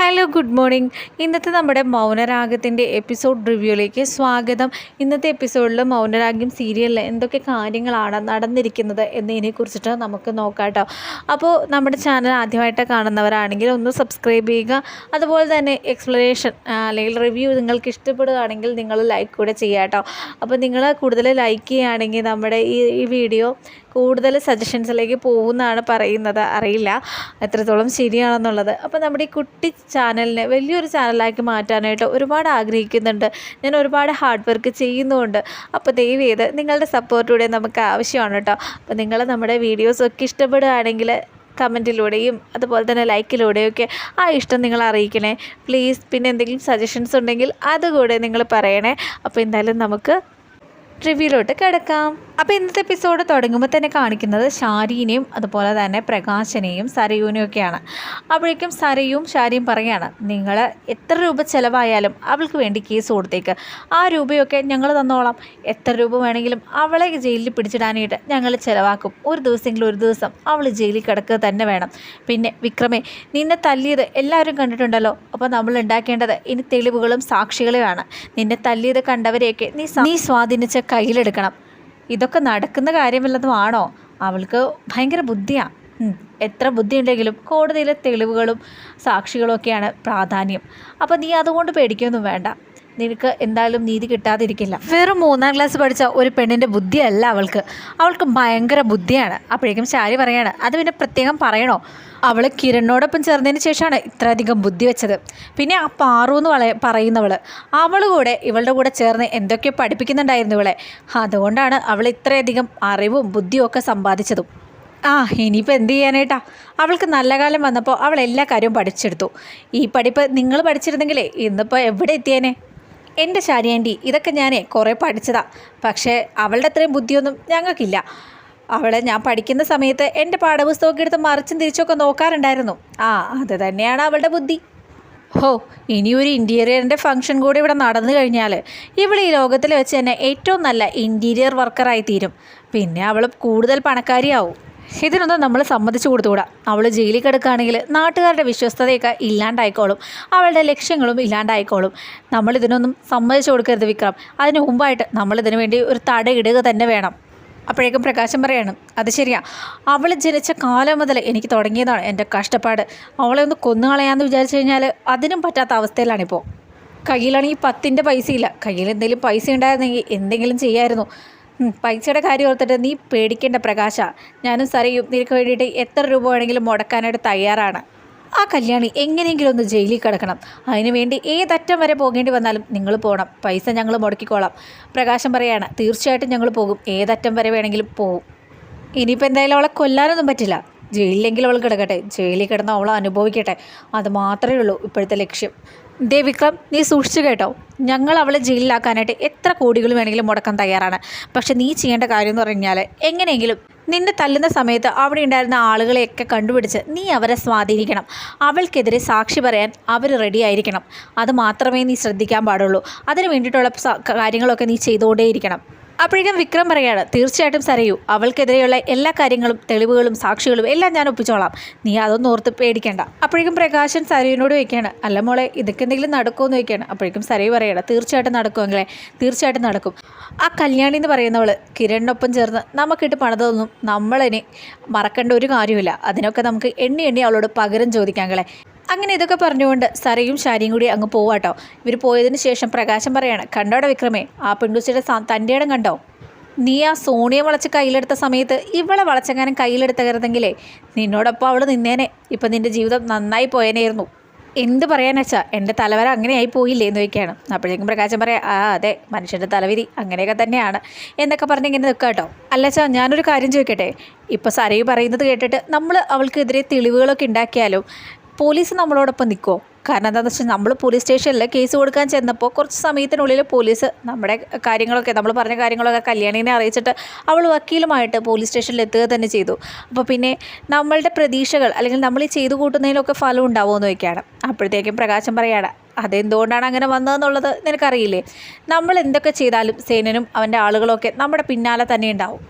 Hello good morning ഇന്നത്തെ നമ്മുടെ മൗനരാഗത്തിന്റെ episode റിവ്യൂയിലേക്ക് സ്വാഗതം. ഇന്നത്തെ എപ്പിസോഡിൽ മൗനരാഗ്യം സീരിയലിൽ എന്തൊക്കെ കാര്യങ്ങളാണ് നടന്നിരിക്കുന്നത് എന്നതിനെ കുറിച്ചിട്ട് നമുക്ക് നോക്കാം കേട്ടോ അപ്പോൾ നമ്മുടെ ചാനൽ ആദ്യമായിട്ട് കാണുന്നവരാണെങ്കിൽ ഒന്ന് സബ്സ്ക്രൈബ് ചെയ്യുക. അതുപോലെ തന്നെ എക്സ്പ്ലനേഷൻ അല്ലെങ്കിൽ റിവ്യൂ നിങ്ങൾക്ക് ഇഷ്ടപ്പെടുകയാണെങ്കിൽ നിങ്ങൾ ലൈക്ക് കൂടെ ചെയ്യുക കേട്ടോ അപ്പോൾ നിങ്ങൾ കൂടുതൽ ലൈക്ക് ചെയ്യുകയാണെങ്കിൽ നമ്മുടെ ഈ ഈ വീഡിയോ കൂടുതൽ സജഷൻസിലേക്ക് പോകുമെന്നാണ് പറയുന്നത്. അറിയില്ല. എത്രത്തോളം ശരിയാണെന്നുള്ളത്. അപ്പോൾ നമ്മുടെ ഈ കുട്ടി ചാനലിനെ വലിയൊരു ചാനലാക്കി മാറ്റാനായിട്ട് ഒരുപാട് ആഗ്രഹിക്കുന്നുണ്ട്. ഞാൻ ഒരുപാട് ഹാർഡ് വർക്ക് ചെയ്യുന്നുമുണ്ട്. അപ്പോൾ ദയവ് ചെയ്ത് നിങ്ങളുടെ സപ്പോർട്ടിലൂടെ നമുക്ക് ആവശ്യമാണ് കേട്ടോ. അപ്പോൾ നിങ്ങൾ നമ്മുടെ വീഡിയോസൊക്കെ ഇഷ്ടപ്പെടുകയാണെങ്കിൽ കമന്റിലൂടെയും അതുപോലെ തന്നെ ലൈക്കിലൂടെയൊക്കെ ആ ഇഷ്ടം നിങ്ങൾ അറിയിക്കണേ. പ്ലീസ് പിന്നെ എന്തെങ്കിലും സജഷൻസ് ഉണ്ടെങ്കിൽ അതുകൂടെ നിങ്ങൾ പറയണേ. അപ്പോൾ എന്തായാലും നമുക്ക് റിവ്യൂലോട്ട് കിടക്കാം. അപ്പോൾ ഇന്നത്തെ എപ്പിസോഡ് തുടങ്ങുമ്പോൾ തന്നെ കാണിക്കുന്നത് ഷാരീനെയും അതുപോലെ തന്നെ പ്രകാശനെയും സരയൂനെയും ഒക്കെയാണ്. അപ്പോഴേക്കും സരയും ഷാരിയും പറയുകയാണ് നിങ്ങൾ എത്ര രൂപ ചിലവായാലും അവൾക്ക് വേണ്ടി കേസ് കൊടുത്തേക്ക്. ആ രൂപയൊക്കെ ഞങ്ങൾ തന്നോളാം. എത്ര രൂപ വേണമെങ്കിലും അവളെ ജയിലിൽ പിടിച്ചിടാനായിട്ട് ഞങ്ങൾ ചിലവാക്കും. ഒരു ദിവസമെങ്കിലും ഒരു ദിവസം അവൾ ജയിലിൽ കിടക്കുക തന്നെ വേണം. പിന്നെ വിക്രമേ നിന്നെ തല്ലിയത് എല്ലാവരും കണ്ടിട്ടുണ്ടല്ലോ. അപ്പോൾ നമ്മൾ ഉണ്ടാക്കേണ്ടത് ഇനി തെളിവുകളും സാക്ഷികളുമാണ്. നിന്നെ തല്ലിയത് കണ്ടവരെയൊക്കെ നീ നീ സ്വാധീനിച്ച് കയ്യിലെടുക്കണം. ഇതൊക്കെ നടക്കുന്ന ആണോ? അവൾക്ക് ഭയങ്കര ബുദ്ധിയാണ് എത്ര ബുദ്ധിയുണ്ടെങ്കിലും കോടതിയിലെ തെളിവുകളും സാക്ഷികളും ഒക്കെയാണ് പ്രാധാന്യം. അപ്പോൾ നീ അതുകൊണ്ട് പേടിക്കുകയൊന്നും വേണ്ട. നിനക്ക് എന്തായാലും നീതി കിട്ടാതിരിക്കില്ല. വെറും മൂന്നാം ക്ലാസ് പഠിച്ച ഒരു പെണ്ണിന്റെ ബുദ്ധിയല്ല അവൾക്ക്. അവൾക്ക് ഭയങ്കര ബുദ്ധിയാണ്. അപ്പോഴേക്കും ശാരി പറയാണ് അത് പിന്നെ പ്രത്യേകം പറയണോ? അവൾ കിരണിനോടൊപ്പം ചേർന്നതിന് ശേഷമാണ് ഇത്രയധികം ബുദ്ധി വെച്ചത്. പിന്നെ ആ പാറു എന്ന് വള പറയുന്നവൾ അവൾ കൂടെ ഇവളുടെ കൂടെ ചേർന്ന് എന്തൊക്കെയോ പഠിപ്പിക്കുന്നുണ്ടായിരുന്നു ഇവളെ. അതുകൊണ്ടാണ് അവൾ ഇത്രയധികം അറിവും ബുദ്ധിയും ഒക്കെ സമ്പാദിച്ചതും. ആ ഇനിയിപ്പോൾ എന്ത് ചെയ്യാനായിട്ടാ? അവൾക്ക് നല്ല കാലം വന്നപ്പോൾ അവൾ എല്ലാ കാര്യവും പഠിച്ചെടുത്തു. ഈ പഠിപ്പ് നിങ്ങൾ പഠിച്ചിരുന്നെങ്കിലേ ഇന്നിപ്പോൾ എവിടെ എത്തിയേനെ? എന്റെ ശാരിയാന്റി ഇതൊക്കെ ഞാൻ കുറേ പഠിച്ചതാ. പക്ഷേ അവളുടെ അത്രയും ബുദ്ധിയൊന്നും ഞങ്ങൾക്കില്ല. അവളെ ഞാൻ പഠിക്കുന്ന സമയത്ത് എന്റെ പാഠപുസ്തകമൊക്കെ എടുത്ത് മറിച്ചും തിരിച്ചൊക്കെ നോക്കാറുണ്ടായിരുന്നു. ആ അത് തന്നെയാണ് അവളുടെ ബുദ്ധി. ഹോ ഇനിയൊരു ഇന്റീരിയറിന്റെ ഫംഗ്ഷൻ കൂടി ഇവിടെ നടന്നു കഴിഞ്ഞാൽ ഇവിടെ ഈ ലോകത്തിൽ വെച്ച് തന്നെ ഏറ്റവും നല്ല ഇന്റീരിയർ വർക്കറായി തീരും. പിന്നെ അവൾ കൂടുതൽ പണക്കാരിയാവും. ഇതിനൊന്നും നമ്മൾ സമ്മതിച്ചു കൊടുത്തുകൂടാ. അവൾ ജയിലിൽ കിടക്കുകയാണെങ്കിൽ നാട്ടുകാരുടെ വിശ്വസ്തതയൊക്കെ ഇല്ലാണ്ടായിക്കോളും. അവളുടെ ലക്ഷ്യങ്ങളും ഇല്ലാണ്ടായിക്കോളും. നമ്മൾ ഇതിനൊന്നും സമ്മതിച്ചു കൊടുക്കരുത് വിക്രം. അതിന് മുമ്പായിട്ട് നമ്മൾ ഇതിനു വേണ്ടി ഒരു തടയിടുക തന്നെ വേണം. അപ്പോഴേക്കും പ്രകാശം പറയാണ് അത് ശരിയാ. അവൾ ജനിച്ച കാലം മുതൽ എനിക്ക് തുടങ്ങിയതാണ് എന്റെ കഷ്ടപ്പാട്. അവളെ ഒന്ന് കൊന്നുകളയാന്ന് വിചാരിച്ചു കഴിഞ്ഞാൽ അതിനും പറ്റാത്ത അവസ്ഥയിലാണിപ്പോൾ കയ്യിലാണെങ്കിൽ പത്തിന്റെ പൈസയില്ല. കയ്യിൽ എന്തെങ്കിലും പൈസ ഉണ്ടായിരുന്നെങ്കിൽ എന്തെങ്കിലും ചെയ്യായിരുന്നു. പൈസയുടെ കാര്യം ഓർത്തിട്ട് നീ പേടിക്കേണ്ട പ്രകാശ. ഞാനും സരയും നിനക്ക് വേണ്ടിയിട്ട് എത്ര രൂപ വേണമെങ്കിലും മുടക്കാനായിട്ട് തയ്യാറാണ്. ആ കല്യാണി എങ്ങനെയെങ്കിലും ഒന്ന് ജയിലിൽ കിടക്കണം. അതിനുവേണ്ടി ഏതറ്റം വരെ പോകേണ്ടി വന്നാലും നിങ്ങൾ പോകണം പൈസ ഞങ്ങൾ മുടക്കിക്കോളാം. പ്രകാശം പറയാണ് തീർച്ചയായിട്ടും ഞങ്ങൾ പോകും. ഏതറ്റം വരെ വേണമെങ്കിലും പോകും ഇനിയിപ്പോൾ എന്തായാലും അവളെ കൊല്ലാനൊന്നും പറ്റില്ല. ജയിലിലെങ്കിലും അവൾ കിടക്കട്ടെ. ജയിലിൽ കിടന്ന് അവൾ അനുഭവിക്കട്ടെ. അത് മാത്രമേ ഉള്ളൂ ഇപ്പോഴത്തെ ലക്ഷ്യം. ദേ വിക്രം നീ സൂക്ഷിച്ചു കേട്ടോ. ഞങ്ങൾ അവളെ ജയിലിലാക്കാനായിട്ട് എത്ര കോടികൾ വേണമെങ്കിലും മുടക്കാൻ തയ്യാറാണ്. പക്ഷെ നീ ചെയ്യേണ്ട കാര്യം എന്ന് പറഞ്ഞാൽ എങ്ങനെയെങ്കിലും നിന്നെ തല്ലുന്ന സമയത്ത് അവിടെ ഉണ്ടായിരുന്ന ആളുകളെയൊക്കെ കണ്ടുപിടിച്ച് നീ അവരെ സ്വാധീനിക്കണം. അവൾക്കെതിരെ സാക്ഷി പറയാൻ അവർ റെഡി ആയിരിക്കണം. അത് മാത്രമേ നീ ശ്രദ്ധിക്കാൻ പാടുള്ളൂ. അതിന് വേണ്ടിയിട്ടുള്ള കാര്യങ്ങളൊക്കെ നീ ചെയ്തുകൊണ്ടേയിരിക്കണം. അപ്പോഴേക്കും വിക്രം പറയാണ് തീർച്ചയായിട്ടും സരയു അവൾക്കെതിരെയുള്ള എല്ലാ കാര്യങ്ങളും തെളിവുകളും സാക്ഷികളും എല്ലാം ഞാൻ ഒപ്പിച്ചോളാം. നീ അതൊന്നും ഓർത്ത് പേടിക്കേണ്ട. അപ്പോഴേക്കും പ്രകാശൻ സരയുവിനോട് വയ്ക്കുകയാണ് അല്ല മോളെ ഇതൊക്കെ എന്തെങ്കിലും നടക്കുമെന്ന് വയ്ക്കുകയാണ് അപ്പോഴേക്കും സരയു പറയണം തീർച്ചയായിട്ടും നടക്കുമെങ്കിലേ തീർച്ചയായിട്ടും നടക്കും. ആ കല്യാണി എന്ന് പറയുന്നവൾ കിരണിനൊപ്പം ചേർന്ന് നമുക്കിട്ട് പണിതൊന്നും നമ്മളിനി മറക്കേണ്ട ഒരു കാര്യമില്ല അതിനൊക്കെ നമുക്ക് എണ്ണി എണ്ണി അവളോട് പകരം ചോദിക്കാങ്ങളെ അങ്ങനെ ഇതൊക്കെ പറഞ്ഞുകൊണ്ട് സരയും ശാരിയും കൂടി അങ്ങ് പോവാട്ടോ ഇവർ പോയതിന് ശേഷം പ്രകാശം പറയാണ് കണ്ടോടെ വിക്രമേ ആ പെൺകുച്ചിയുടെ തന്റെ ഇടം കണ്ടോ? നീ ആ സോണിയെ വളച്ച് കയ്യിലെടുത്ത സമയത്ത് ഇവളെ വളച്ചെങ്ങാനും കയ്യിലെടുത്തകരുതെങ്കിലേ നിന്നോടൊപ്പം അവൾ നിന്നേനെ. ഇപ്പം നിന്റെ ജീവിതം നന്നായി പോയേനായിരുന്നു. എന്ത് പറയാനെച്ചാ എന്റെ തലവര അങ്ങനെയായി പോയില്ലേ എന്ന് ചോദിക്കുകയാണ്. അപ്പോഴേക്കും പ്രകാശം പറയാം ആ അതെ മനുഷ്യന്റെ തലവിരി അങ്ങനെയൊക്കെ തന്നെയാണ്. എന്നൊക്കെ പറഞ്ഞ് ഇങ്ങനെ നിൽക്കുക കേട്ടോ അല്ലച്ചാ ഞാനൊരു കാര്യം ചോദിക്കട്ടെ? ഇപ്പോൾ സരയു പറയുന്നത് കേട്ടിട്ട് നമ്മൾ അവൾക്കെതിരെ തെളിവുകളൊക്കെ ഉണ്ടാക്കിയാലും? പോലീസ് നമ്മളോടൊപ്പം നിൽക്കുമോ കാരണം എന്താണെന്ന് വെച്ചാൽ നമ്മൾ പോലീസ് സ്റ്റേഷനിൽ കേസ് കൊടുക്കാൻ ചെന്നപ്പോൾ കുറച്ച് സമയത്തിനുള്ളിൽ പോലീസ് നമ്മുടെ കാര്യങ്ങളൊക്കെ നമ്മൾ പറഞ്ഞ കാര്യങ്ങളൊക്കെ കല്യാണിനെ അറിയിച്ചിട്ട് അവൾ വക്കീലുമായിട്ട് പോലീസ് സ്റ്റേഷനിൽ എത്തുക തന്നെ ചെയ്തു. അപ്പോൾ പിന്നെ നമ്മളുടെ പ്രതീക്ഷകൾ അല്ലെങ്കിൽ നമ്മൾ ഈ ചെയ്തു കൂട്ടുന്നതിലൊക്കെ ഫലം ഉണ്ടാവുമെന്ന് നോക്കിയാണ് അപ്പോഴത്തേക്കും പ്രകാശം പറയാണ് അതെന്തുകൊണ്ടാണ് അങ്ങനെ വന്നതെന്നുള്ളത് നിനക്കറിയില്ലേ? നമ്മൾ എന്തൊക്കെ ചെയ്താലും സേനനും അവന്റെ ആളുകളൊക്കെ നമ്മുടെ പിന്നാലെ തന്നെ ഉണ്ടാവും.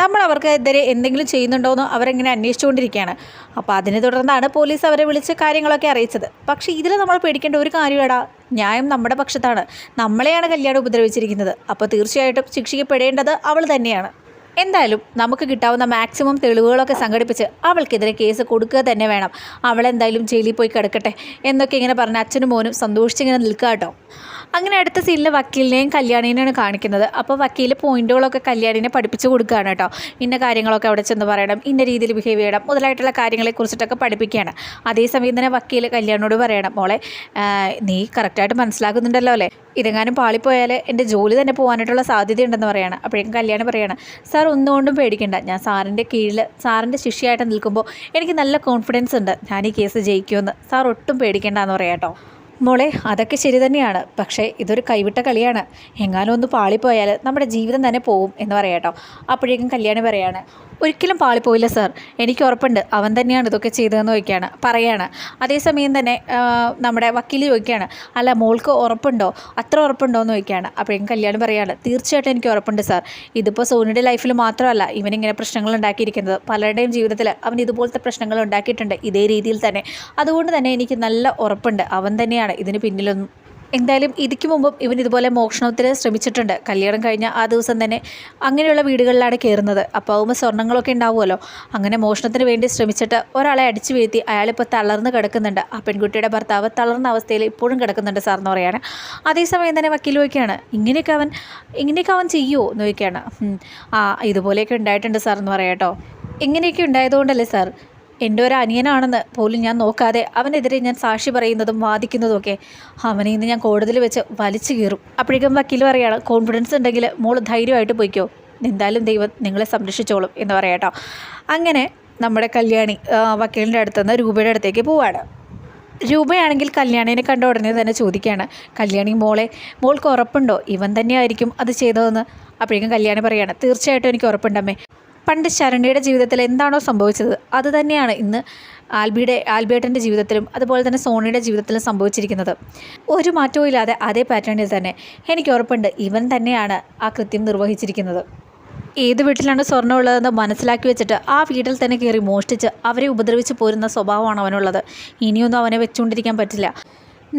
നമ്മൾ അവർക്കെതിരെ എന്തെങ്കിലും ചെയ്യുന്നുണ്ടോ എന്ന് അവരെങ്ങനെ അന്വേഷിച്ചുകൊണ്ടിരിക്കുകയാണ്. അപ്പോൾ അതിനെ തുടർന്നാണ് പോലീസ് അവരെ വിളിച്ച് കാര്യങ്ങളൊക്കെ അറിയിച്ചത്. പക്ഷേ ഇതിൽ നമ്മൾ പേടിക്കേണ്ട ഒരു കാര്യമേടാ ന്യായം നമ്മുടെ പക്ഷത്താണ്. നമ്മളെയാണ് കല്യാണം ഉപദ്രവിച്ചിരിക്കുന്നത്. അപ്പോൾ തീർച്ചയായിട്ടും ശിക്ഷിക്കപ്പെടേണ്ടത് അവൾ തന്നെയാണ്. എന്തായാലും നമുക്ക് കിട്ടാവുന്ന മാക്സിമം തെളിവുകളൊക്കെ സംഘടിപ്പിച്ച് അവൾക്കെതിരെ കേസ് കൊടുക്കുക തന്നെ വേണം. അവളെന്തായാലും ജയിലിൽ പോയി കിടക്കട്ടെ എന്നൊക്കെ ഇങ്ങനെ പറഞ്ഞ അച്ഛനും മോനും സന്തോഷിച്ചിങ്ങനെ നിൽക്കുക കേട്ടോ അങ്ങനെ അടുത്ത സീനിൽ വക്കീലിനെയും കല്യാണിനെയാണ് കാണിക്കുന്നത്. അപ്പോൾ വക്കീൽ പോയിന്റുകളൊക്കെ കല്യാണീനെ പഠിപ്പിച്ചു കൊടുക്കുകയാണ് കേട്ടോ. ഇന്ന കാര്യങ്ങളൊക്കെ അവിടെ ചെന്ന് പറയണം ഇന്ന രീതിയിൽ ബിഹേവ് ചെയ്യണം മുതലായിട്ടുള്ള കാര്യങ്ങളെക്കുറിച്ചിട്ടൊക്കെ പഠിപ്പിക്കുകയാണ്. അതേസമയം തന്നെ വക്കീൽ കല്യാണിനോട് പറയണം മോളെ നീ കറക്റ്റായിട്ട് മനസ്സിലാക്കുന്നുണ്ടല്ലോ അല്ലേ? ഇതെങ്ങാനും പാളിപ്പോയാൽ എന്റെ ജോലി തന്നെ പോകാനായിട്ടുള്ള സാധ്യതയുണ്ടെന്ന് പറയാണ്. അപ്പോഴേക്കും കല്യാണം പറയാണ് സാർ ഒന്നുകൊണ്ടും പേടിക്കണ്ട. ഞാൻ സാറിന്റെ കീഴിൽ സാറിന്റെ ശിഷ്യയായിട്ട് നിൽക്കുമ്പോൾ എനിക്ക് നല്ല കോൺഫിഡൻസ് ഉണ്ട്. ഞാൻ ഈ കേസ് ജയിക്കുമെന്ന്. സാർ ഒട്ടും പേടിക്കേണ്ടെന്ന് പറയാം കേട്ടോ. മോളെ അതൊക്കെ ശരി തന്നെയാണ്. പക്ഷേ ഇതൊരു കൈവിട്ട കളിയാണ്. എങ്ങാനും ഒന്ന് പാളിപ്പോയാൽ നമ്മുടെ ജീവിതം തന്നെ പോവും എന്ന് പറയാം കേട്ടോ. അപ്പോഴേക്കും കല്യാണി പറയാണ് ഒരിക്കലും പാളിപ്പോയില്ല സാർ എനിക്ക് ഉറപ്പുണ്ട്. അവൻ തന്നെയാണ് ഇതൊക്കെ ചെയ്തതെന്ന് ചോദിക്കുകയാണ്. പറയാണ്. അതേസമയം തന്നെ നമ്മുടെ വക്കീൽ ചോദിക്കുകയാണ്. അല്ല മോൾക്ക് ഉറപ്പുണ്ടോ? അത്ര ഉറപ്പുണ്ടോ? എന്ന് ചോദിക്കുകയാണ്. അപ്പോഴേക്കും കല്യാണം പറയാണ് തീർച്ചയായിട്ടും എനിക്ക് ഉറപ്പുണ്ട് സാർ ഇതിപ്പോൾ സോനിയുടെ ലൈഫിൽ മാത്രമല്ല ഇവനിങ്ങനെ പ്രശ്നങ്ങൾ ഉണ്ടാക്കിയിരിക്കുന്നത്. പലരുടെയും ജീവിതത്തിൽ അവൻ ഇതുപോലത്തെ പ്രശ്നങ്ങൾ ഉണ്ടാക്കിയിട്ടുണ്ട് ഇതേ രീതിയിൽ തന്നെ. അതുകൊണ്ട് തന്നെ എനിക്ക് നല്ല ഉറപ്പുണ്ട്. അവൻ തന്നെയാണ് ഇതിന് പിന്നിലൊന്നും എന്തായാലും ഇതിക്ക് മുമ്പും ഇവൻ ഇതുപോലെ മോഷണത്തിന് ശ്രമിച്ചിട്ടുണ്ട്. കല്യാണം കഴിഞ്ഞ ആ ദിവസം തന്നെ അങ്ങനെയുള്ള വീടുകളിലാണ് കയറുന്നത്. അപ്പോൾ ആകുമ്പോൾ സ്വർണങ്ങളൊക്കെ ഉണ്ടാവുമല്ലോ. അങ്ങനെ മോഷണത്തിന് വേണ്ടി ശ്രമിച്ചിട്ട് ഒരാളെ അടിച്ചു വീഴ്ത്തി അയാളിപ്പോൾ തളർന്ന് കിടക്കുന്നുണ്ട്. ആ പെൺകുട്ടിയുടെ ഭർത്താവ് തളർന്ന അവസ്ഥയിൽ ഇപ്പോഴും കിടക്കുന്നുണ്ട് സാർ എന്ന് പറയാണ്. അതേസമയം തന്നെ വക്കീൽ വയ്ക്കുകയാണ് ഇങ്ങനെയൊക്കെ അവൻ ഇങ്ങനെയൊക്കെ അവൻ ചെയ്യുമോ എന്ന് ചോദിക്കുകയാണ്. ആ ഇതുപോലെയൊക്കെ ഉണ്ടായിട്ടുണ്ട് സാർ എന്ന് പറയാം കേട്ടോ. ഇങ്ങനെയൊക്കെ ഉണ്ടായതുകൊണ്ടല്ലേ സാർ? എന്റെ ഒരു അനിയനാണെന്ന് പോലും ഞാൻ നോക്കാതെ അവനെതിരെ ഞാൻ സാക്ഷി പറയുന്നതും വാദിക്കുന്നതും ഒക്കെ അവനെ ഇന്ന് ഞാൻ കോടതിയിൽ വെച്ച് വലിച്ചു കീറും. അപ്പോഴേക്കും വക്കീൽ പറയാണ് കോൺഫിഡൻസ് ഉണ്ടെങ്കിൽ മോൾ ധൈര്യമായിട്ട് പോയിക്കോ. എന്തായാലും ദൈവം നിങ്ങളെ സംരക്ഷിച്ചോളും എന്ന് പറയാട്ടോ അങ്ങനെ നമ്മുടെ കല്യാണി വക്കീലിന്റെ അടുത്തുനിന്ന് രൂപയുടെ അടുത്തേക്ക് പോവാണ്. രൂപയാണെങ്കിൽ കല്യാണിനെ കണ്ട ഉടനെ തന്നെ ചോദിക്കുകയാണ് കല്യാണി മോളെ മോൾക്ക് ഉറപ്പുണ്ടോ? ഇവൻ തന്നെയായിരിക്കും അത് ചെയ്തതെന്ന്? അപ്പോഴേക്കും കല്യാണി പറയാണ് തീർച്ചയായിട്ടും എനിക്ക് ഉറപ്പുണ്ടമ്മേ പണ്ട് ശരണ്യയുടെ ജീവിതത്തിൽ എന്താണോ സംഭവിച്ചത് അത് തന്നെയാണ് ഇന്ന് ആൽബിയുടെ ആൽബേട്ടന്റെ ജീവിതത്തിലും അതുപോലെ തന്നെ സോണിയുടെ ജീവിതത്തിലും സംഭവിച്ചിരിക്കുന്നത്. ഒരു മാറ്റവും ഇല്ലാതെ അതേ പാറ്റേണിൽ തന്നെ എനിക്ക് ഉറപ്പുണ്ട് ഇവൻ തന്നെയാണ് ആ കൃത്യം നിർവഹിച്ചിരിക്കുന്നത്. ഏത് വീട്ടിലാണ് സ്വർണം ഉള്ളതെന്ന് മനസ്സിലാക്കി വെച്ചിട്ട് ആ വീട്ടിൽ തന്നെ കയറി മോഷ്ടിച്ച് അവരെ ഉപദ്രവിച്ച് പോരുന്ന സ്വഭാവമാണ് അവനുള്ളത്. ഇനിയൊന്നും അവനെ വെച്ചുകൊണ്ടിരിക്കാൻ പറ്റില്ല.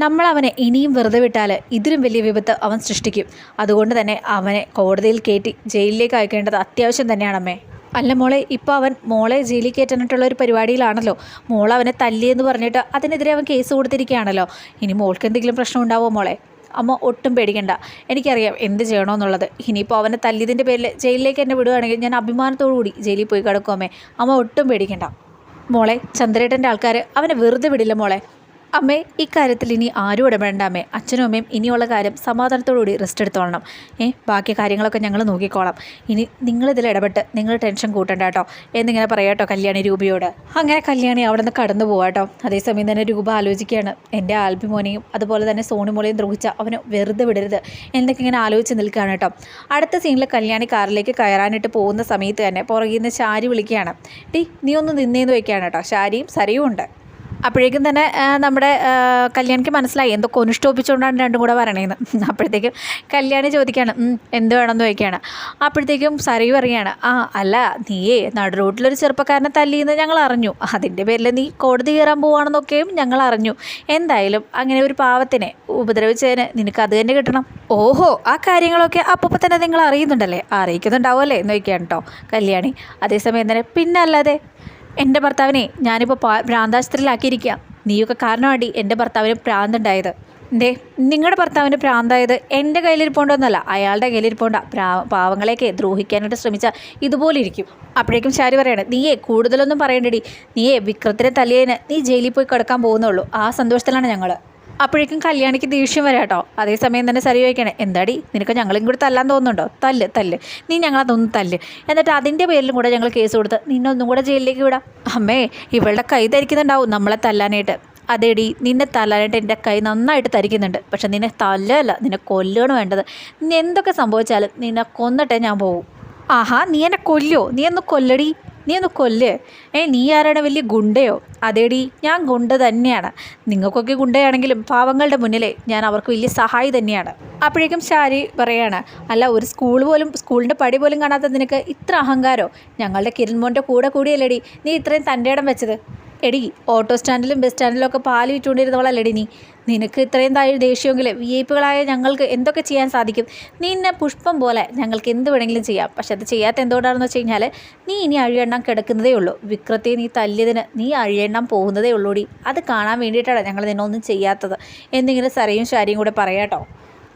നമ്മൾ അവനെ ഇനിയും വെറുതെ വിട്ടാൽ ഇതിലും വലിയ വിപത്ത് അവൻ സൃഷ്ടിക്കും. അതുകൊണ്ട് തന്നെ അവനെ കോടതിയിൽ കയറ്റി ജയിലിലേക്ക് അയക്കേണ്ടത് അത്യാവശ്യം തന്നെയാണ് അമ്മേ അല്ല മോളെ ഇപ്പോൾ അവൻ മോളെ ജയിലിൽ കയറ്റാനായിട്ടുള്ള ഒരു പരിപാടിയിലാണല്ലോ. മോൾ അവനെ തല്ലിയെന്ന് പറഞ്ഞിട്ട് അതിനെതിരെ അവൻ കേസ് കൊടുത്തിരിക്കുകയാണല്ലോ. ഇനി മോൾക്ക് എന്തെങ്കിലും പ്രശ്നം ഉണ്ടാവുമോ മോളെ? അമ്മ ഒട്ടും പേടിക്കണ്ട. എനിക്കറിയാം എന്ത് ചെയ്യണമെന്നുള്ളത് ഇനിയിപ്പോൾ അവനെ തല്ലിയതിന്റെ പേരിൽ ജയിലിലേക്ക് എന്നെ വിടുകയാണെങ്കിൽ ഞാൻ അഭിമാനത്തോടു കൂടി ജയിലിൽ പോയി കിടക്കുമേ അമ്മേ. ഒട്ടും പേടിക്കണ്ട. മോളെ ചന്ദ്രേട്ടന്റെ ആൾക്കാർ അവനെ വെറുതെ വിടില്ല മോളെ. അമ്മേ ഇക്കാര്യത്തിൽ ഇനി ആരും ഇടപെടേണ്ട അമ്മേ. അച്ഛനും അമ്മയും ഇനിയുള്ള കാര്യം സമാധാനത്തോടുകൂടി റെസ്റ്റ് എടുത്തോളണം. ഏ ബാക്കി കാര്യങ്ങളൊക്കെ ഞങ്ങൾ നോക്കിക്കോളാം. ഇനി നിങ്ങളിതിൽ ഇടപെട്ട് നിങ്ങൾ ടെൻഷൻ കൂട്ടണ്ട കേട്ടോ. എന്നിങ്ങനെ പറയാട്ടോ കല്യാണി രൂപയോട്. അങ്ങനെ കല്യാണി അവിടെ നിന്ന് കടന്നു പോവാട്ടോ അതേസമയം തന്നെ രൂപ ആലോചിക്കുകയാണ്. എന്റെ ആൽബി ആൽബിമോനെയും അതുപോലെ തന്നെ സോണി മോളെയും ദ്രോഹിച്ച അവന് വെറുതെ വിടരുത് എന്നൊക്കെ ഇങ്ങനെ ആലോചിച്ച് നിൽക്കുകയാണ് കേട്ടോ. അടുത്ത സീനിൽ കല്യാണി കാറിലേക്ക് കയറാനിട്ട് പോകുന്ന സമയത്ത് തന്നെ പുറകിൽ നിന്ന് ശാരി വിളിക്കുകയാണ്. ടീ നീ ഒന്ന് നിന്നേന്ന് വയ്ക്കുകയാണ് കേട്ടോ. ശാരിയും സരയും ഉണ്ട്. അപ്പോഴേക്കും തന്നെ നമ്മുടെ കല്യാണിക്ക് മനസ്സിലായി. എന്തോ കൊനുഷ്ടോപ്പിച്ചുകൊണ്ടാണ് രണ്ടും കൂടെ പറയണേന്ന്. അപ്പോഴത്തേക്കും കല്യാണി ചോദിക്കുകയാണ് "ഉം, എന്ത് വേണമെന്ന് ചോദിക്കുകയാണ്. അപ്പോഴത്തേക്കും സരയു പറയുകയാണ് ആ അല്ല നീയേ നടു റോട്ടിലൊരു ചെറുപ്പക്കാരനെ തല്ലിയെന്ന് ഞങ്ങൾ അറിഞ്ഞു. അതിന്റെ പേരിൽ നീ കോടതി കയറാൻ പോവാണെന്നൊക്കെയും ഞങ്ങൾ അറിഞ്ഞു. എന്തായാലും അങ്ങനെ ഒരു പാവത്തിനെ ഉപദ്രവിച്ചതിന് നിനക്ക് അത് തന്നെ കിട്ടണം. ഓഹോ ആ കാര്യങ്ങളൊക്കെ അപ്പോൾ തന്നെ നിങ്ങൾ അറിയുന്നുണ്ടല്ലേ? അറിയിക്കുന്നുണ്ടാവുമല്ലേ? എന്ന് ചോദിക്കുകയാണ് കേട്ടോ കല്യാണി. അതേസമയം തന്നെ പിന്നെ അല്ലാതെ എന്റെ ഭർത്താവിനെ ഞാനിപ്പോൾ ഭ്രാന്താശുപത്രിയിലാക്കിയിരിക്കുക നീയൊക്കെ കാരണമാടി എന്റെ ഭർത്താവിന് ഭ്രാന്തുണ്ടായത് എന്തേ നിങ്ങളുടെ ഭർത്താവിന് ഭ്രാന്തായത് എന്റെ കയ്യിലിരിപ്പോണ്ടെന്നല്ല അയാളുടെ കയ്യിലിരിപ്പോണ്ട. പ്രാ പാവങ്ങളെയൊക്കെ ദ്രോഹിക്കാനായിട്ട് ശ്രമിച്ച ഇതുപോലെ ഇരിക്കും അപ്പോഴേക്കും ശാരി പറയാണ് നീയെ കൂടുതലൊന്നും പറയണ്ടടി. നീയെ വിക്രത്തിനെ തല്ലിയതിന് നീ ജയിലിൽ പോയി കിടക്കാൻ പോകുന്നുള്ളൂ. ആ സന്തോഷത്തിലാണ് ഞങ്ങൾ അപ്പോഴേക്കും കല്യാണിക്ക് ദേഷ്യം വരാം കേട്ടോ അതേസമയം തന്നെ സരി ചോദിക്കണേ എന്താടി നിനക്ക് ഞങ്ങളും കൂടി തല്ലാൻ തോന്നുന്നുണ്ടോ? തല്ല് തല്ല്. നീ ഞങ്ങളതൊന്നും തല്ല്. എന്നിട്ട് അതിന്റെ പേരിലും കൂടെ ഞങ്ങൾ കേസ് കൊടുത്ത് നിന്നൊന്നും കൂടെ ജയിലിലേക്ക് വിടാം. അമ്മേ ഇവളുടെ കൈ ധരിക്കുന്നുണ്ടാവും നമ്മളെ തല്ലാനായിട്ട്. അതേടി നിന്നെ തല്ലാനായിട്ട് എന്റെ കൈ നന്നായിട്ട് തരിക്കുന്നുണ്ട് പക്ഷെ നിന്നെ തല്ലല്ല നിന്നെ കൊല്ലുകയാണ് വേണ്ടത്. നീ എന്തൊക്കെ സംഭവിച്ചാലും നിന്നെ കൊന്നിട്ടേ ഞാൻ പോവും. ആഹാ നീ എന്നെ കൊല്ലോ നീ ഒന്ന് കൊല്ലടി. നീ ഒന്ന് കൊല്ല്. ഏ നീ ആരാണ്? വലിയ ഗുണ്ടയോ? അതേടി ഞാൻ ഗുണ്ട തന്നെയാണ്. നിങ്ങൾക്കൊക്കെ ഗുണ്ടയാണെങ്കിലും പാവങ്ങളുടെ മുന്നിലേ ഞാൻ അവർക്ക് വലിയ സഹായി തന്നെയാണ്. അപ്പോഴേക്കും ശാരി പറയാണ് അല്ല ഒരു സ്കൂൾ പോലും സ്കൂളിന്റെ പടി പോലും കാണാത്ത നിനക്ക് ഇത്ര അഹങ്കാരോ? ഞങ്ങളുടെ കിരൺ മോന്റെ കൂടെ കൂടിയല്ലേടി നീ ഇത്രയും തന്റെ ഇടം വെച്ചത്. എടി ഓട്ടോ സ്റ്റാൻഡിലും ബസ് സ്റ്റാൻഡിലും ഒക്കെ പാൽ വിറ്റുകൊണ്ടിരുന്നവളല്ലേടി നീ. നിനക്ക് ഇത്രയും താഴെ ദേഷ്യമെങ്കിൽ വി ഐ പികളായ ഞങ്ങൾക്ക് എന്തൊക്കെ ചെയ്യാൻ സാധിക്കും? നീ എന്നെ പുഷ്പം പോലെ ഞങ്ങൾക്ക് എന്ത് വേണമെങ്കിലും ചെയ്യാം. പക്ഷെ അത് ചെയ്യാത്ത എന്തുകൊണ്ടാണെന്ന് വെച്ച് കഴിഞ്ഞാൽ നീ ഇനി അഴിയെണ്ണം കിടക്കുന്നതേ ഉള്ളൂ. വിക്രത്തെ നീ തല്ലിയതിന് നീ അഴിയെണ്ണം പോകുന്നതേ ഉള്ളൂടി. അത് കാണാൻ വേണ്ടിയിട്ടാണ് ഞങ്ങൾ നിന്നൊന്നും ചെയ്യാത്തത്. എന്നിങ്ങനെ സരയും ശാരിയും കൂടെ പറയാട്ടോ.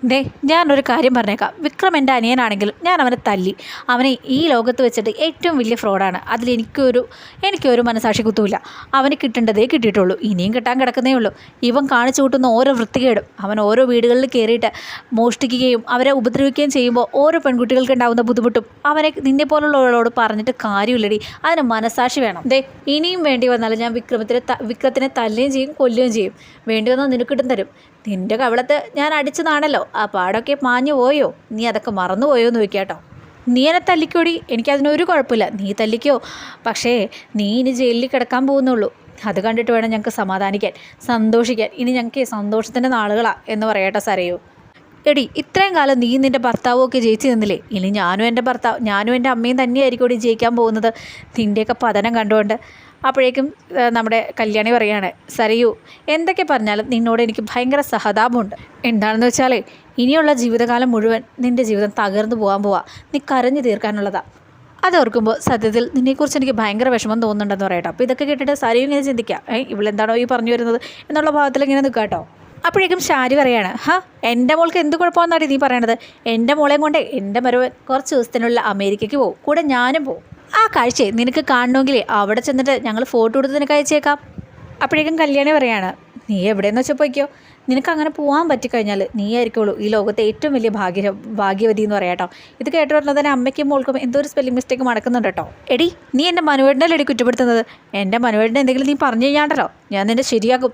ദേ ഞാനൊരു കാര്യം പറഞ്ഞേക്കാം. വിക്രം എന്റെ അനിയനാണെങ്കിലും ഞാൻ അവനെ തല്ലി. അവനെ ഈ ലോകത്ത് വെച്ചിട്ട് ഏറ്റവും വലിയ ഫ്രോഡാണ്. അതിലെനിക്കൊരു എനിക്കൊരു മനസാക്ഷി കുത്തുമില്ല അവന് കിട്ടേണ്ടതേ കിട്ടിയിട്ടുള്ളൂ. ഇനിയും കിട്ടാൻ കിടക്കുന്നേ ഉള്ളൂ. ഇവൻ കാണിച്ചു കൂട്ടുന്ന ഓരോ വൃത്തികേടും അവൻ ഓരോ വീടുകളിൽ കയറിയിട്ട് മോഷ്ടിക്കുകയും അവരെ ഉപദ്രവിക്കുകയും ചെയ്യുമ്പോൾ ഓരോ പെൺകുട്ടികൾക്ക് ഉണ്ടാകുന്ന ബുദ്ധിമുട്ടും അവനെ നിന്നെ പോലുള്ളവരോട് പറഞ്ഞിട്ട് കാര്യമില്ലടി. അതിന് മനസാക്ഷി വേണം. ദേ ഇനിയും വേണ്ടി വന്നാൽ ഞാൻ വിക്രമത്തിനെ വിക്രത്തിനെ തല്ലുകയും ചെയ്യും കൊല്ലുകയും ചെയ്യും. വേണ്ടി വന്നാൽ നിനക്കിട്ടും തരും. നിന്റെ കവളത്ത് ഞാൻ അടിച്ചതാണല്ലോ. ആ പാടൊക്കെ മാഞ്ഞു പോയോ? നീ അതൊക്കെ മറന്നു പോയോ എന്ന് ചോദിക്കാട്ടോ നീ എന്നെ തല്ലിക്കോടി. എനിക്കതിനൊരു കുഴപ്പമില്ല. നീ തല്ലിക്കോ. പക്ഷേ നീ ഇനി ജയിലിൽ കിടക്കാൻ പോകുന്നുള്ളൂ. അത് കണ്ടിട്ട് വേണം ഞങ്ങൾക്ക് സമാധാനിക്കാൻ സന്തോഷിക്കാൻ. ഇനി ഞങ്ങൾക്ക് സന്തോഷത്തിന്റെ നാളുകളാണ് എന്ന് പറയട്ടെ സരയൂ. എടി ഇത്രയും കാലം നീ നിന്റെ ഭർത്താവും ഒക്കെ ജയിച്ചു നിന്നില്ലേ? ഇനി ഞാനും എന്റെ ഭർത്താവ് ഞാനും എന്റെ അമ്മയും തന്നെയായിരിക്കും ഇവിടെ ജയിക്കാൻ പോകുന്നത്. നിന്റെയൊക്കെ പതനം കണ്ടുകൊണ്ട് അപ്പോഴേക്കും നമ്മുടെ കല്യാണി പറയാണ് സരയു എന്തൊക്കെ പറഞ്ഞാലും നിന്നോട് എനിക്ക് ഭയങ്കര സഹതാപമുണ്ട്. എന്താണെന്ന് വെച്ചാൽ ഇനിയുള്ള ജീവിതകാലം മുഴുവൻ നിന്റെ ജീവിതം തകർന്നു പോകാൻ പോവാ. നീ കരഞ്ഞു തീർക്കാനുള്ളതാ. അതോർക്കുമ്പോൾ സത്യത്തിൽ നിന്നെക്കുറിച്ച് എനിക്ക് ഭയങ്കര വിഷമം തോന്നുന്നുണ്ടെന്ന് പറയട്ടോ. അപ്പോൾ ഇതൊക്കെ കേട്ടിട്ട് സരയു ഇങ്ങനെ ചിന്തിക്കാം ഏ ഇവളെന്താണോ ഈ പറഞ്ഞു വരുന്നത്? എന്നുള്ള ഭാഗത്തിൽ ഇങ്ങനെ നിൽക്കാം കേട്ടോ അപ്പോഴേക്കും ഷാരി പറയാണ് ഹാ എന്റെ മോൾക്ക് എന്ത് കുഴപ്പമെന്നാണ് നീ പറയണത്? എന്റെ മോളെയും കൊണ്ട് എന്റെ മരുവൻ കുറച്ച് ദിവസത്തിനുള്ള അമേരിക്കയ്ക്ക് പോകും. കൂടെ ഞാനും പോകും. ആ കാഴ്ചയെ നിനക്ക് കാണണമെങ്കിൽ അവിടെ ചെന്നിട്ട് ഞങ്ങൾ ഫോട്ടോ എടുത്ത് നിനക്ക് അയച്ചേക്കാം. അപ്പോഴേക്കും കല്യാണി പറയാണ് നീ എവിടെയെന്ന് വെച്ചാൽ പോയിക്കോ. നിനക്ക് അങ്ങനെ പോകാൻ പറ്റിക്കഴിഞ്ഞാൽ നീ ആയിരിക്കുള്ളൂ ഈ ലോകത്തെ ഏറ്റവും വലിയ ഭാഗ്യ ഭാഗ്യവതി എന്ന് പറയാം കേട്ടോ ഇത് കേട്ടിട്ടുള്ളത് തന്നെ അമ്മയ്ക്കും മോൾക്കും എന്തോ ഒരു സ്പെല്ലിംഗ് മിസ്റ്റേക്ക് നടക്കുന്നുണ്ട് കേട്ടോ. എടി നീ എന്റെ മനുവേടിന്റെ എടി കുറ്റപ്പെടുത്തുന്നത്? എന്റെ മനുവേടിന്റെ എന്തെങ്കിലും നീ പറഞ്ഞു കഴിഞ്ഞാണ്ടല്ലോ. ഞാൻ നിന്നെ ശരിയാക്കും.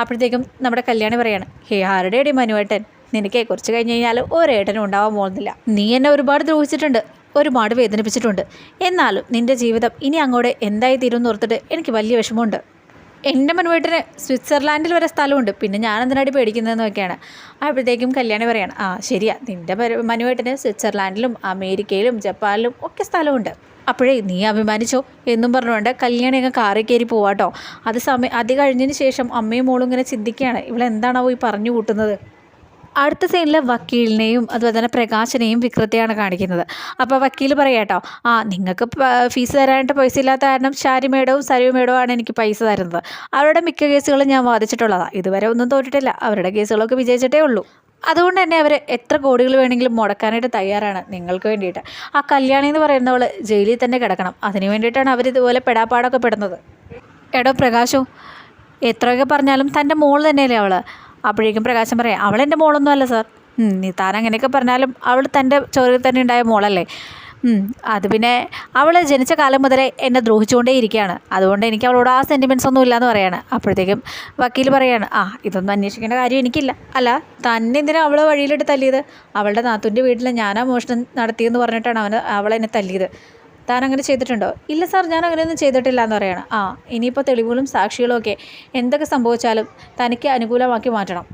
അപ്പോഴത്തേക്കും നമ്മുടെ കല്യാണി പറയാണ് ഹേ ആരുടെ എടി മനുവേട്ടൻ നിനക്കേ കുറച്ച് കഴിഞ്ഞ് കഴിഞ്ഞാൽ ഒരേട്ടനും ഉണ്ടാവാൻ പോകുന്നില്ല. നീ എന്നെ ഒരുപാട് ദ്രോഹിച്ചിട്ടുണ്ട്. ഒരുപാട് വേദനിപ്പിച്ചിട്ടുണ്ട്. എന്നാലും നിന്റെ ജീവിതം ഇനി അങ്ങോട്ട് എന്തായി തീരുമെന്ന് ഓർത്തിട്ട് എനിക്ക് വലിയ വിഷമമുണ്ട്. എന്റെ മനുവേട്ടന് സ്വിറ്റ്സർലാൻഡിൽ വരെ സ്ഥലമുണ്ട്. പിന്നെ ഞാൻ എന്തിനാടി പേടിക്കുന്നതെന്നൊക്കെയാണ്. അപ്പോഴത്തേക്കും കല്യാണി പറയാണ് ആ ശരിയാ. നിന്റെ മനുവേട്ടന് സ്വിറ്റ്സർലാൻഡിലും അമേരിക്കയിലും ജപ്പാനിലും ഒക്കെ സ്ഥലമുണ്ട്. അപ്പോഴേ നീ അഭിമാനിച്ചോ? എന്നും പറഞ്ഞുകൊണ്ട് കല്യാണി അങ്ങ് കാറി കയറി പോവാട്ടോ. അത് സമയം അത് കഴിഞ്ഞതിന് ശേഷം അമ്മയും മോളും ഇങ്ങനെ ചിന്തിക്കുകയാണ് ഇവളെന്താണാവോ ഈ പറഞ്ഞു കൂട്ടുന്നത്? അടുത്ത സീനിൽ വക്കീലിനെയും അതുപോലെ തന്നെ പ്രകാശനെയും വിക്രത്തെയാണ് കാണിക്കുന്നത്. അപ്പോൾ വക്കീൽ പറയാട്ടോ ആ നിങ്ങൾക്ക് ഫീസ് തരാനായിട്ട് പൈസ ഇല്ലാത്ത കാരണം ഷാരി മേഡവും സരു ആണ് എനിക്ക് പൈസ തരുന്നത്. അവരുടെ മിക്ക കേസുകളും ഞാൻ വാദിച്ചിട്ടുള്ളതാണ് ഇതുവരെ ഒന്നും തോറ്റിട്ടില്ല. അവരുടെ കേസുകളൊക്കെ വിജയിച്ചിട്ടേ ഉള്ളൂ. അതുകൊണ്ട് തന്നെ അവർ എത്ര കോടികൾ വേണമെങ്കിലും മുടക്കാനായിട്ട് തയ്യാറാണ് നിങ്ങൾക്ക് വേണ്ടിയിട്ട്. ആ കല്യാണി എന്ന് പറയുന്നവൾ ജയിലിൽ തന്നെ കിടക്കണം. അതിന് വേണ്ടിയിട്ടാണ് അവർ ഇതുപോലെ പെടാപ്പാടൊക്കെ പെടുന്നത്. എടോ പ്രകാശോ എത്രയൊക്കെ പറഞ്ഞാലും തന്റെ മോൾ തന്നെയല്ലേ അവൾ അപ്പോഴേക്കും പ്രകാശം പറയാം അവൾ എന്റെ മോളൊന്നും അല്ല സാർ നീ താൻ അങ്ങനെയൊക്കെ പറഞ്ഞാലും അവൾ തന്റെ ചോരയിൽ തന്നെ ഉണ്ടായ മോളല്ലേ? അത് പിന്നെ അവൾ ജനിച്ച കാലം മുതലേ എന്നെ ദ്രോഹിച്ചുകൊണ്ടേ ഇരിക്കുകയാണ്. അതുകൊണ്ട് എനിക്ക് അവളോട് ആ സെന്റിമെന്റ്സ് ഒന്നും ഇല്ലയെന്ന് പറയാണ്. അപ്പോഴത്തേക്കും വക്കീൽ പറയാണ് ആ ഇതൊന്നും അന്വേഷിക്കേണ്ട കാര്യം എനിക്കില്ല. അല്ല തന്നെ എന്തിനാ അവളെ വഴിയിലിട്ട് തല്ലിയത്? അവളുടെ നാത്തുന്റെ വീട്ടിൽ ഞാനാ മോഷണം നടത്തിയെന്ന് പറഞ്ഞിട്ടാണ് അവന് അവളെന്നെ തല്ലിയത്. താൻ അങ്ങനെ ചെയ്തിട്ടുണ്ടോ? ഇല്ല സാർ ഞാൻ അങ്ങനെയൊന്നും ചെയ്തിട്ടില്ല എന്ന് പറയണം. ആ ഇനിയിപ്പോൾ തെളിവുകളും സാക്ഷികളും ഒക്കെ എന്തൊക്കെ സംഭവിച്ചാലും തനിക്ക് അനുകൂലമാക്കി മാറ്റണം.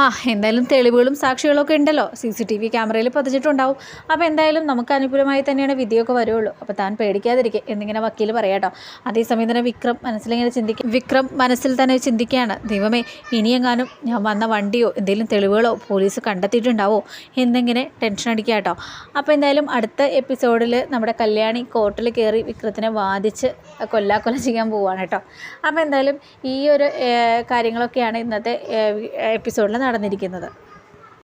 ആ എന്തായാലും തെളിവുകളും സാക്ഷികളൊക്കെ ഉണ്ടല്ലോ. സി സി ടി വി ക്യാമറയിൽ പതിച്ചിട്ടുണ്ടാവും. അപ്പോൾ എന്തായാലും നമുക്ക് അനുകൂലമായി തന്നെയാണ് വിധിയൊക്കെ വരുള്ളൂ. അപ്പോൾ താൻ പേടിക്കാതിരിക്കുക എന്നിങ്ങനെ വക്കീൽ പറയാട്ടോ അതേസമയം തന്നെ വിക്രം മനസ്സിലിങ്ങനെ ചിന്തിക്കും വിക്രം മനസ്സിൽ തന്നെ ചിന്തിക്കുകയാണ്. ദൈവമേ ഇനിയെങ്ങാനും ഞാൻ വന്ന വണ്ടിയോ എന്തെങ്കിലും തെളിവുകളോ പോലീസ് കണ്ടെത്തിയിട്ടുണ്ടാവോ? എന്നിങ്ങനെ ടെൻഷൻ അടിക്കുക കേട്ടോ. അപ്പോൾ എന്തായാലും അടുത്ത എപ്പിസോഡിൽ നമ്മുടെ കല്യാണി കോർട്ടിൽ കയറി വിക്രത്തിനെ വാദിച്ച് കൊല്ലാക്കൊല ചെയ്യാൻ പോവുകയാണ് കേട്ടോ. അപ്പോൾ എന്തായാലും ഈ ഒരു കാര്യങ്ങളൊക്കെയാണ് ഇന്നത്തെ എപ്പിസോഡിൽ നടന്നിരിക്കുന്നത്